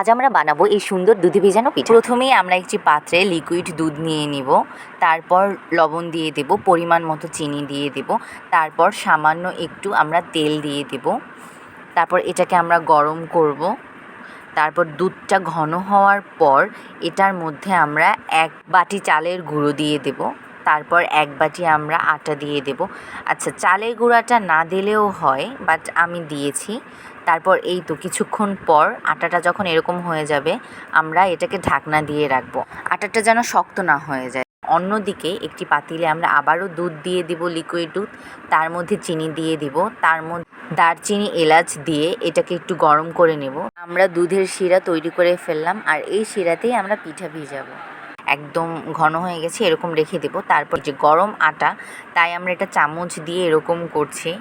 আজ আমরা বানাবো এই সুন্দর দুধে ভেজানো পিঠা। প্রথমেই আমরা একটি পাত্রে লিকুইড দুধ নিয়ে নিব, তারপর লবণ দিয়ে দেব, পরিমাণ মতো চিনি দিয়ে দেব, তারপর সামান্য একটু আমরা তেল দিয়ে দেব, তারপর এটাকে আমরা গরম করব, তারপর দুধটা ঘন হওয়ার পর এটার মধ্যে আমরা এক বাটি চালের গুঁড়ো দিয়ে দেব। তারপর এক বাটি আমরা আটা দিয়ে দেব। আচ্ছা চালের গুঁড়াটা না দিলেও হয় বাট আমি দিয়েছি। তারপর এই তো কিছুক্ষণ পর আটাটা যখন এরকম হয়ে যাবে, আমরা এটাকে ঢাকনা দিয়ে রাখব। আটাটা যেন শক্ত না হয়ে যায়। অন্যদিকে একটি পাতিলে আমরা আবারও দুধ দিয়ে দিব লিকুইড দুধ। তার মধ্যে চিনি দিয়ে দিব। তার মধ্যে দারচিনি, এলাচ দিয়ে এটাকে একটু গরম করে নেব। আমরা দুধের শিরা তৈরি করে ফেললাম, আর এই শিরাতেই আমরা পিঠা ভিজাবো। একদম ঘন হয়ে গেছে, এরকম রেখে দেবো। তারপর যে গরম আটা, তাই আমরা এটা চামচ দিয়ে এরকম করছি।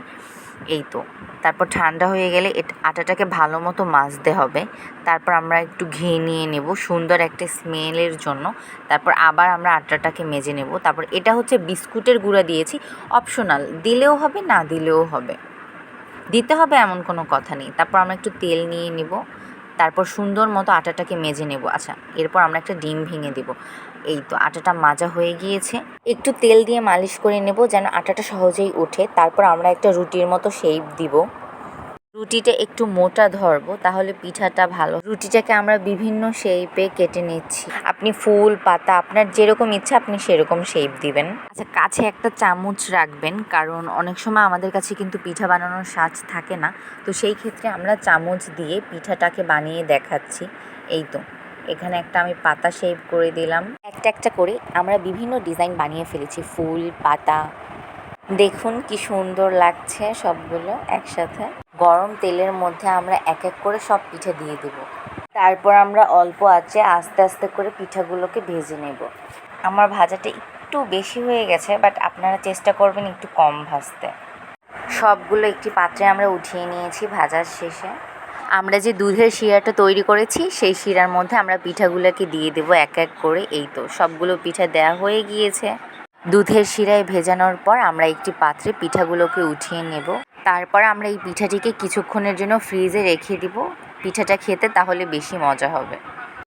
এই তো। তারপর ঠান্ডা হয়ে গেলে আটাটাকে ভালো মতো মাজতে হবে। তারপর আমরা একটু ঘি নিয়ে নেব, সুন্দর একটা স্মেলের জন্য। তারপর আবার আমরা আটাটাকে মেজে নেব। তারপর এটা হচ্ছে বিস্কুটের গুঁড়া দিয়েছি, অপশনাল। দিলেও হবে, না দিলেও হবে। দিতে হবে এমন কোনো কথা নেই। তারপর আমরা একটু তেল নিয়ে নেব। তারপর সুন্দর মতো আটাটাকে মেজে নেব। আচ্ছা এরপর আমরা একটা ডিম ভেঙে দেব। এই তো আটাটা মাজা হয়ে গিয়েছে। একটু তেল দিয়ে মালিশ করে নেব যেন আটাটা সহজেই ওঠে। তারপর আমরা একটা রুটির মতো শেপ দিব। রুটিটা একটু মোটা ধরবো, তাহলে পিঠাটা ভালো। রুটিটাকে আমরা বিভিন্ন শেপে কেটে নিচ্ছি। আপনি ফুল, পাতা, আপনার যেরকম ইচ্ছা আপনি সেরকম শেপ দিবেন। আচ্ছা কাছে একটা চামচ রাখবেন, কারণ অনেক সময় আমাদের কাছে কিন্তু পিঠা বানানোর সাজ থাকে না। তো সেই ক্ষেত্রে আমরা চামচ দিয়ে পিঠাটাকে বানিয়ে দেখাচ্ছি। এই তো, এখানে একটা আমি পাতা শেপ করে দিলাম। একটা একটা করে আমরা বিভিন্ন ডিজাইন বানিয়ে ফেলেছি, ফুল, পাতা। দেখুন কি সুন্দর লাগছে সবগুলো একসাথে। গরম তেলের মধ্যে আমরা এক এক করে সব পিঠে দিয়ে দেব। তারপর আমরা অল্প আঁচে আস্তে আস্তে করে পিঠাগুলোকে ভেজে নেব। আমার ভাজাটা একটু বেশি হয়ে গেছে বাট আপনারা চেষ্টা করবেন একটু কম ভাজতে। সবগুলো একটি পাত্রে আমরা উঠিয়ে নিয়েছি ভাজার শেষে। আমরা যে দুধের শিরাটা তৈরি করেছি, সেই শিরার মধ্যে আমরা পিঠাগুলোকে দিয়ে দেবো এক এক করে। এই তো, সবগুলো পিঠা দেওয়া হয়ে গিয়েছে। দুধের শিরায় ভেজানোর পর আমরা একটি পাত্রে পিঠাগুলোকে উঠিয়ে নেব। তারপর আমরা এই পিঠাটিকে কিছুক্ষণের জন্য ফ্রিজে রেখে দিব। পিঠাটা খেতে তাহলে বেশি মজা হবে।